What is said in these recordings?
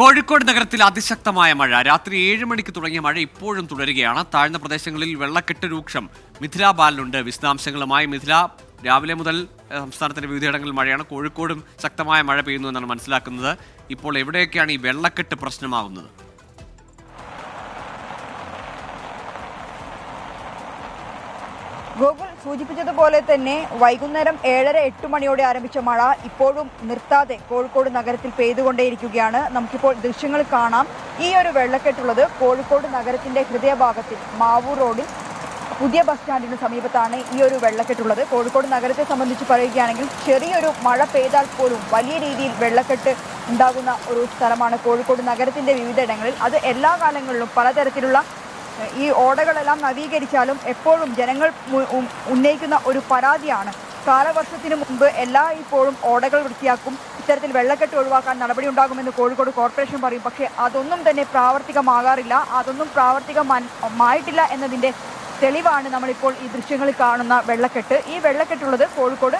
കോഴിക്കോട് നഗരത്തിൽ അതിശക്തമായ മഴ. രാത്രി ഏഴ് മണിക്ക് തുടങ്ങിയ മഴ ഇപ്പോഴും തുടരുകയാണ്. താഴ്ന്ന പ്രദേശങ്ങളിൽ വെള്ളക്കെട്ട് രൂക്ഷം. മിഥില ബാലനുണ്ട് വിശദാംശങ്ങളുമായി മിഥില. രാവിലെ മുതൽ സംസ്ഥാനത്തിന്റെ വിവിധയിടങ്ങളിൽ മഴയാണ്. കോഴിക്കോടും ശക്തമായ മഴ പെയ്യുന്നു എന്നാണ് മനസ്സിലാക്കുന്നത്. ഇപ്പോൾ എവിടെയൊക്കെയാണ് ഈ വെള്ളക്കെട്ട് പ്രശ്നമാകുന്നത് ഗോകുൽ സൂചിപ്പിച്ചതുപോലെ തന്നെ വൈകുന്നേരം ഏഴര എട്ട് മണിയോടെ ആരംഭിച്ച മഴ ഇപ്പോഴും നിർത്താതെ കോഴിക്കോട് നഗരത്തിൽ പെയ്തുകൊണ്ടേയിരിക്കുകയാണ്. നമുക്കിപ്പോൾ ദൃശ്യങ്ങൾ കാണാം. ഈ ഒരു വെള്ളക്കെട്ടുള്ളത് കോഴിക്കോട് നഗരത്തിന്റെ ഹൃദയഭാഗത്തിൽ മാവൂർ റോഡിൽ പുതിയ ബസ് സ്റ്റാൻഡിന് സമീപത്താണ് ഈ ഒരു വെള്ളക്കെട്ടുള്ളത്. കോഴിക്കോട് നഗരത്തെ സംബന്ധിച്ച് പറയുകയാണെങ്കിൽ ചെറിയൊരു മഴ പെയ്താൽ പോലും വലിയ രീതിയിൽ വെള്ളക്കെട്ട് ഉണ്ടാകുന്ന ഒരു സ്ഥലമാണ് കോഴിക്കോട് നഗരത്തിന്റെ വിവിധ ഇടങ്ങളിൽ. അത് എല്ലാ കാലങ്ങളിലും പലതരത്തിലുള്ള ഈ ഓടകളെല്ലാം നവീകരിച്ചാലും എപ്പോഴും ജനങ്ങൾ ഉന്നയിക്കുന്ന ഒരു പരാതിയാണ്. കാലവർഷത്തിന് മുമ്പ് എല്ലാ ഇപ്പോഴും ഓടകൾ വൃത്തിയാക്കും ഇത്തരത്തിൽ വെള്ളക്കെട്ട് ഒഴിവാക്കാൻ നടപടി ഉണ്ടാകുമെന്ന് കോഴിക്കോട് കോർപ്പറേഷൻ പറയും. പക്ഷേ അതൊന്നും തന്നെ പ്രാവർത്തികമാകാറില്ല. അതൊന്നും പ്രാവർത്തികമായിട്ടില്ല എന്നതിന്റെ തെളിവാണ് നമ്മളിപ്പോൾ ഈ ദൃശ്യങ്ങളിൽ കാണുന്ന വെള്ളക്കെട്ട്. ഈ വെള്ളക്കെട്ടുള്ളത് കോഴിക്കോട്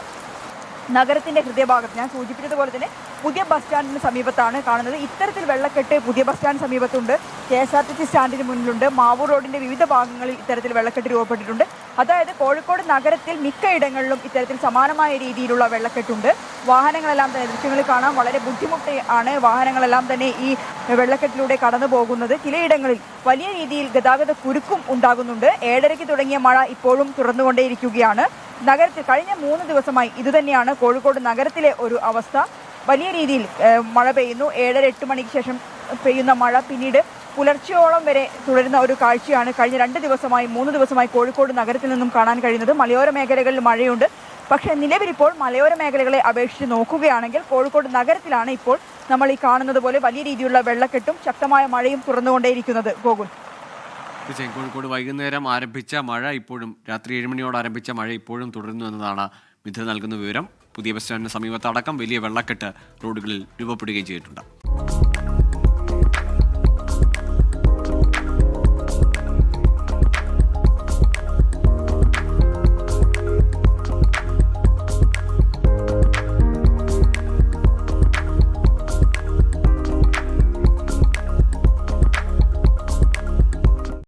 നഗരത്തിന്റെ ഹൃദയഭാഗത്ത്. ഞാൻ സൂചിപ്പിച്ചതുപോലെ തന്നെ പുതിയ ബസ് സ്റ്റാൻഡിന് സമീപത്താണ് കാണുന്നത്. ഇത്തരത്തിൽ വെള്ളക്കെട്ട് പുതിയ bus stand സമീപത്തുണ്ട്. K S R T C സ്റ്റാൻഡിന് മുന്നിലുണ്ട്. മാവൂർ റോഡിന്റെ വിവിധ ഭാഗങ്ങളിൽ ഇത്തരത്തിൽ വെള്ളക്കെട്ട് രൂപപ്പെട്ടിട്ടുണ്ട്. അതായത് കോഴിക്കോട് നഗരത്തിൽ മിക്കയിടങ്ങളിലും ഇത്തരത്തിൽ സമാനമായ രീതിയിലുള്ള വെള്ളക്കെട്ടുണ്ട്. വാഹനങ്ങളെല്ലാം തന്നെ ദൃശ്യങ്ങളിൽ കാണാൻ വളരെ ബുദ്ധിമുട്ട് ആണ് വാഹനങ്ങളെല്ലാം തന്നെ ഈ വെള്ളക്കെട്ടിലൂടെ കടന്നു പോകുന്നത്. ചിലയിടങ്ങളിൽ വലിയ രീതിയിൽ ഗതാഗത കുരുക്കും ഉണ്ടാകുന്നുണ്ട്. ഏഴരയ്ക്ക് തുടങ്ങിയ മഴ ഇപ്പോഴും തുടർന്നുകൊണ്ടേയിരിക്കുകയാണ്. നഗരത്തിൽ കഴിഞ്ഞ മൂന്ന് ദിവസമായി ഇതുതന്നെയാണ് കോഴിക്കോട് നഗരത്തിലെ ഒരു അവസ്ഥ. വലിയ രീതിയിൽ മഴ പെയ്യുന്നു. ഏഴര എട്ട് മണിക്ക് ശേഷം പെയ്യുന്ന മഴ. പിന്നീട് പുലർച്ചയോളം വരെ തുടരുന്ന ഒരു കാഴ്ചയാണ് കഴിഞ്ഞ രണ്ട് ദിവസമായി മൂന്ന് ദിവസമായി കോഴിക്കോട് നഗരത്തിൽ നിന്നും കാണാൻ കഴിയുന്നത്. മലയോര മേഖലകളിൽ മഴയുണ്ട്. പക്ഷേ നിലവിലിപ്പോൾ മലയോര മേഖലകളെ അപേക്ഷിച്ച് നോക്കുകയാണെങ്കിൽ കോഴിക്കോട് നഗരത്തിലാണ് ഇപ്പോൾ നമ്മൾ ഈ കാണുന്നത് പോലെ വലിയ രീതിയിലുള്ള വെള്ളക്കെട്ടും ശക്തമായ മഴയും തുറന്നുകൊണ്ടേയിരിക്കുന്നത്. ഗോകുൽ. തീർച്ചയായും കോഴിക്കോട് വൈകുന്നേരം ആരംഭിച്ച മഴ ഇപ്പോഴും രാത്രി ഏഴ് മണിയോട് ആരംഭിച്ച മഴ ഇപ്പോഴും തുടരുന്നു എന്നതാണ് മിഥുന നൽകുന്ന വിവരം. പുതിയ ബസ് സ്റ്റാൻഡിന് സമീപത്തടക്കം വലിയ വെള്ളക്കെട്ട് റോഡുകളിൽ രൂപപ്പെടുകയും ചെയ്തിട്ടുണ്ട്.